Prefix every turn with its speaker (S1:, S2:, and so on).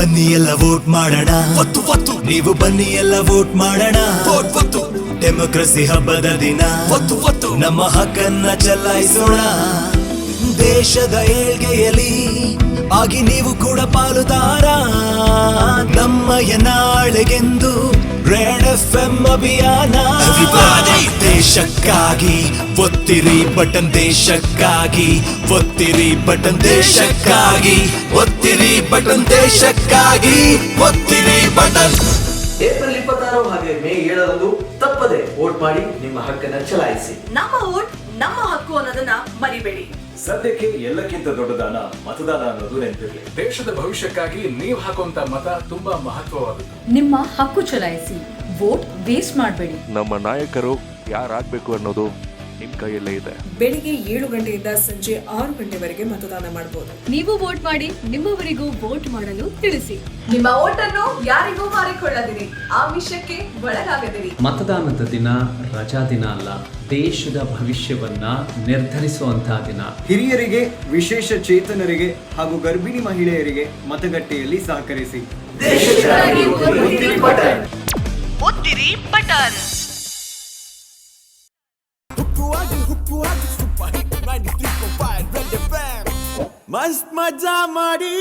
S1: ಬನ್ನಿ ಎಲ್ಲ ವೋಟ್ ಮಾಡೋಣ. ಒತ್ತು ಒತ್ತು. ನೀವು ಬನ್ನಿ ಎಲ್ಲ ವೋಟ್ ಮಾಡೋಣ. ವೋಟ್ ಒತ್ತು ಡೆಮೋಕ್ರಸಿ ಹಬ್ಬದ ದಿನ. ಒತ್ತು ಒತ್ತು. ನಮ್ಮ ಹಕ್ಕನ್ನ ಚಲಾಯಿಸೋಣ. ದೇಶದ ಏಳ್ಗೆಯಲ್ಲಿ ಆಗಿ ನೀವು ಕೂಡ ಪಾಲುದಾರ. ನಮ್ಮಯ ನಾಳೆಗೆಂದು ರೆಡ್ ಎಫ್ ಎಂ ಅಭಿಯಾನ. ದೇಶಕ್ಕಾಗಿ ಒತ್ತಿರಿ ಬಟನ್ ದೇಶಕ್ಕಾಗಿ ಒತ್ತಿರಿ ಬಟನ್ ದೇಶಕ್ಕಾಗಿ. ಬಟನ್ ದೇಶಕ್ಕಾಗಿ ಒತ್ತಿರಿ ಬಟನ್.
S2: ಏಪ್ರಿಲ್ ಇಪ್ಪತ್ತಾರು ಹಾಗೆ ಮೇ ಏಳರಂದು ತಪ್ಪದೆ ವೋಟ್ ಮಾಡಿ ನಿಮ್ಮ ಹಕ್ಕನ್ನ ಚಲಾಯಿಸಿ.
S3: ನಮ್ಮ ವೋಟ್ ನಮ್ಮ ಹಕ್ಕು ಅನ್ನೋದನ್ನ ಮರಿಬೇಡಿ.
S4: ಸದ್ಯಕ್ಕೆ ಎಲ್ಲಕ್ಕಿಂತ ದೊಡ್ಡ ದಾನ ಮತದಾನ ಅನ್ನೋದು ನೆನಪಿರಲಿ.
S5: ದೇಶದ ಭವಿಷ್ಯಕ್ಕಾಗಿ ನೀವು ಹಾಕುವಂತ ಮತ ತುಂಬಾ ಮಹತ್ವವಾದದ್ದು.
S6: ನಿಮ್ಮ ಹಕ್ಕು ಚಲಾಯಿಸಿ ವೋಟ್ ವೇಸ್ಟ್ ಮಾಡಬೇಡಿ.
S7: ನಮ್ಮ ನಾಯಕರು ಯಾರಾಗಬೇಕು ಅನ್ನೋದು ನಿಮ್ಮ ಕೈಯಲ್ಲೇ ಇದೆ.
S8: ಬೆಳಿಗ್ಗೆ ಏಳು ಗಂಟೆಯಿಂದ ಸಂಜೆ ಆರು ಗಂಟೆವರೆಗೆ ಮತದಾನ ಮಾಡಬಹುದು.
S6: ನೀವು ವೋಟ್ ಮಾಡಿ ನಿಮ್ಮವರಿಗೂ ವೋಟ್ ಮಾಡಲು ತಿಳಿಸಿ.
S3: ನಿಮ್ಮ ಓಟನ್ನು ಯಾರಿಗೂ ಮಾರಿಕೊಳ್ಳದಿರಿ. ಆಮಿಷಕ್ಕೆ ಒಳಗಾಗದಿರಿ.
S9: ಮತದಾನದ ದಿನ ರಜಾ ದಿನ ಅಲ್ಲ ದೇಶದ ಭವಿಷ್ಯವನ್ನ ನಿರ್ಧರಿಸುವಂತಹ ದಿನ.
S10: ಹಿರಿಯರಿಗೆ ವಿಶೇಷ ಚೇತನರಿಗೆ ಹಾಗೂ ಗರ್ಭಿಣಿ ಮಹಿಳೆಯರಿಗೆ ಮತಗಟ್ಟೆಯಲ್ಲಿ ಸಹಕರಿಸಿ.
S2: ಒತ್ತಿರಿ ಬಟನ್.
S3: ಒತ್ತಿರಿ ಬಟನ್
S1: ಮಸ್ತ್ ಮಜಾ ಮಾಡಿ